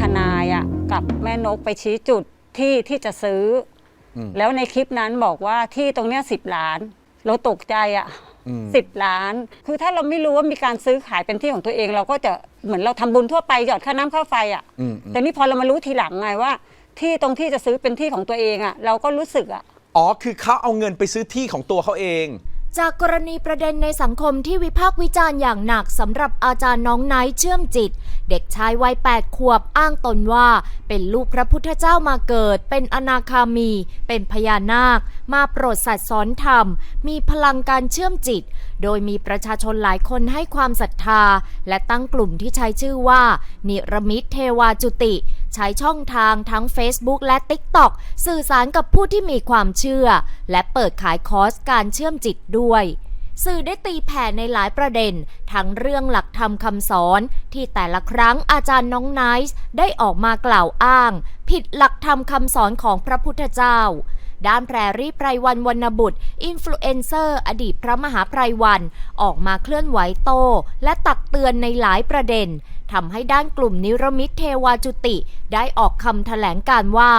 ทนายอะกับแม่นกไปชี้จุดที่ที่จะซื้ออมแล้วในคลิปนั้นบอกว่าที่ตรงเนี้ยสิบล้าน เราตกใจอะอืมสิบล้าน คือถ้าเราไม่รู้ว่ามีการซื้อขายเป็นที่ของตัวเอง เราก็จะเหมือนเราทำบุญทั่วไปหยอดค่าน้ำค่าไฟอะอืมอืมแต่นี่พอเรามารู้ทีหลังไงว่า ที่ตรงที่จะซื้อเป็นที่ของตัวเองอะ เราก็รู้สึกอะอ๋อ คือเขาเอาเงินไปซื้อที่ของตัวเขาเอง จากกรณีประเด็นในสังคมที่วิพากษ์วิจารณ์อย่างหนักสำหรับอาจารย์น้องไนท์เชื่อมจิต เด็กชายวัย 8 ขวบอ้างตนว่า เป็นลูกพระพุทธเจ้ามาเกิด เป็นอนาคามี เป็นพญานาค มาโปรดสัตว์สอนธรรม มีพลังการเชื่อมจิต โดยมีประชาชนหลายคนให้ความศรัทธา และตั้งกลุ่มที่ใช้ชื่อว่า นิรมิตเทวาจุติ ใช้ช่องทางทั้ง Facebook และ TikTok สื่อสารกับผู้ที่มีความเชื่อ และเปิดขายคอร์สการเชื่อมจิตด้วยสื่อได้ตีแผ่ในหลายประเด็น ทั้งเรื่องหลักธรรมคำสอน ที่แต่ละครั้งอาจารย์น้องไนซ์ได้ออกมากล่าวอ้าง ผิดหลักธรรมคำสอนของพระพุทธเจ้า ด้านแพรรี่ไพรวันวรรณบุตร อินฟลูเอนเซอร์ อดีตพระมหาไพรวัน ออกมาเคลื่อนไหวโต และตักเตือนในหลายประเด็น ทำให้ด้านกลุ่มนิรมิตเทวาจุติได้ออกคำแถลงการว่า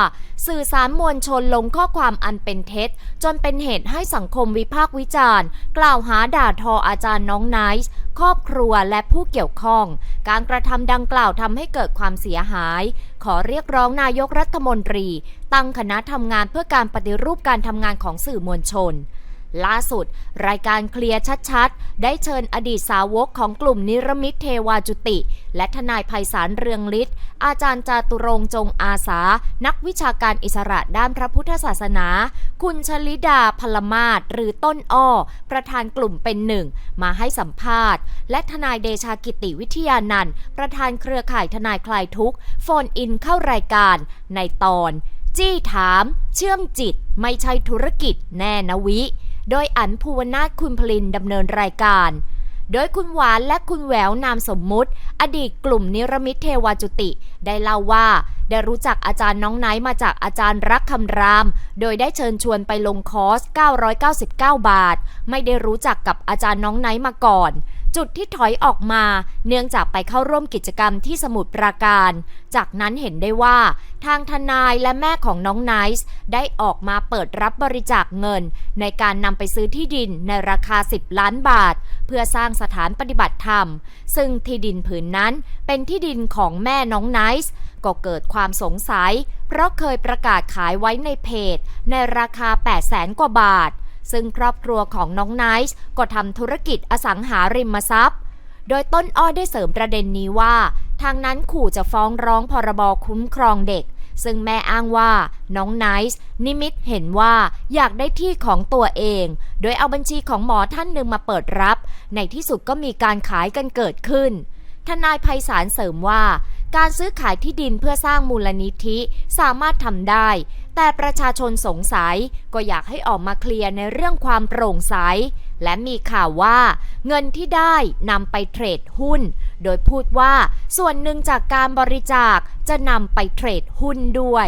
สื่อสารมวลชนลงข้อความอันเป็นเท็จ จนเป็นเหตุให้สังคมวิพากษ์วิจารณ์ กล่าวหาด่าทออาจารย์น้องไนซ์ครอบครัวและผู้เกี่ยวข้อง การกระทำดังกล่าวทำให้เกิดความเสียหาย ขอเรียกร้องนายกรัฐมนตรี ตั้งคณะทำงานเพื่อการปฏิรูปการทำงานของสื่อมวลชน ล่าสุด รายการเคลียร์ชัดๆ ได้เชิญอดีตสาวกของกลุ่มนิรมิตเทวาจุติ และทนายภัยสารเรืองฤทธิ์อาจารย์จาตุรงจงอาสา นักวิชาการอิสระด้านพระพุทธศาสนา คุณชลิดาพลมาศหรือต้นอ้อ ประธานกลุ่มเป็นหนึ่ง มาให้สัมภาษณ์ และทนายเดชากิติวิทยานันท์ประธานเครือข่ายทนายคลายทุกข์โฟนอินเข้ารายการในตอน จี้ถาม เชื่อมจิตไม่ใช่ธุรกิจแน่นะวิ โดยอันภูวนาถคุณพลินดำเนินรายการ โดยคุณหวานและคุณแหววนามสมมุติ อดีตกลุ่มนิรมิตเทวาจุติ ได้เล่าว่า ได้รู้จักอาจารย์น้องไนท์มาจากอาจารย์รักคำราม โดยได้เชิญชวนไปลงคอร์ส 999 บาท ไม่ได้รู้จักกับอาจารย์น้องไนท์มาก่อน จุดที่ถอยออกมา เนื่องจากไปเข้าร่วมกิจกรรมที่สมุทรปราการ จากนั้นเห็นได้ว่าทางทนายและแม่ของน้องไนซ์ได้ออกมาเปิดรับบริจาคเงิน ในการนำไปซื้อที่ดินในราคา 10 ล้านบาท เพื่อสร้างสถานปฏิบัติธรรม ซึ่งที่ดินผืนนั้นเป็นที่ดินของแม่น้องไนซ์ก็เกิดความสงสัย เพราะเคยประกาศขายไว้ในเพจ ในราคา 8 0 0แสนกว่าบาท ซึ่งครอบครัวของน้องไนซ์ก็ทำธุรกิจอสังหาริมทรัพย์ โดยต้นอ้อได้เสริมประเด็นนี้ว่า ทางนั้นขู่จะฟ้องร้องพรบคุ้มครองเด็ก ซึ่งแม่อ้างว่าน้องไนซ์นิมิตเห็นว่าอยากได้ที่ของตัวเอง โดยเอาบัญชีของหมอท่านหนึ่งมาเปิดรับ ในที่สุดก็มีการขายกันเกิดขึ้นทนายภัยสารเสริมว่า การซื้อขายที่ดินเพื่อสร้างมูลนิธิสามารถทำได้ แต่ประชาชนสงสัยก็อยากให้ออกมาเคลียร์ในเรื่องความโปร่งใส และมีข่าวว่า เงินที่ได้นำไปเทรดหุ้น โดยพูดว่าส่วนหนึ่งจากการบริจาคจะนำไปเทรดหุ้นด้วย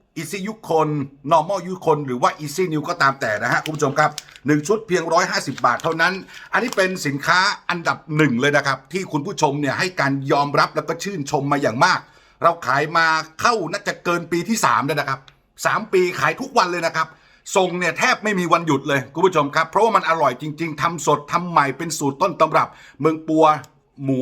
อีซี่ยุคคน normal ยุคคน หรือว่า easy new ก็ตามแต่นะฮะคุณผู้ชมครับ 1 ชุดเพียง 150 บาทเท่านั้น อันนี้เป็นสินค้าอันดับหนึ่งเลยนะครับ ที่คุณผู้ชมเนี่ยให้การยอมรับแล้วก็ชื่นชมมาอย่างมาก เราขายมาเข้าน่าจะเกินปีที่3แล้วนะครับ 3 ปีขายทุกวันเลยนะครับส่งเนี่ยแทบไม่มีวันหยุดเลยคุณผู้ชมครับ เพราะว่ามันอร่อยจริง ๆทำสดทำใหม่เป็นสูตรต้นตำรับ เมืองปัวหมู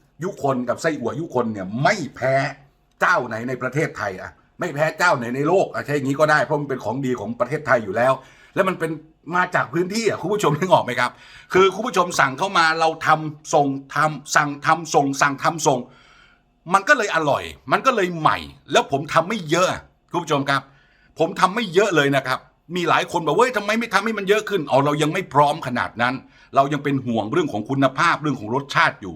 ยุคนกับไส้อั่วยุคนเนี่ยไม่แพ้เจ้าไหนในประเทศไทยอะไม่แพ้เจ้าไหนในโลกอะใช่อย่างนี้ก็ได้เพราะมันเป็นของดีของประเทศไทยอยู่แล้ว แล้วมันเป็นมาจากพื้นที่อะคุณผู้ชมนึกออกไหมครับ คือคุณผู้ชมสั่งเข้ามาเราทำส่งทำสั่งทำส่ง สั่งทำส่ง มันก็เลยอร่อย มันก็เลยใหม่ แล้วผมทำไม่เยอะคุณผู้ชมครับ ผมทำไม่เยอะเลยนะครับ มีหลายคนบอกเว้ยทำไมไม่ทำให้มันเยอะขึ้นเอาเรายังไม่พร้อมขนาดนั้น เรายังเป็นห่วงเรื่องของคุณภาพเรื่องของรสชาติอยู่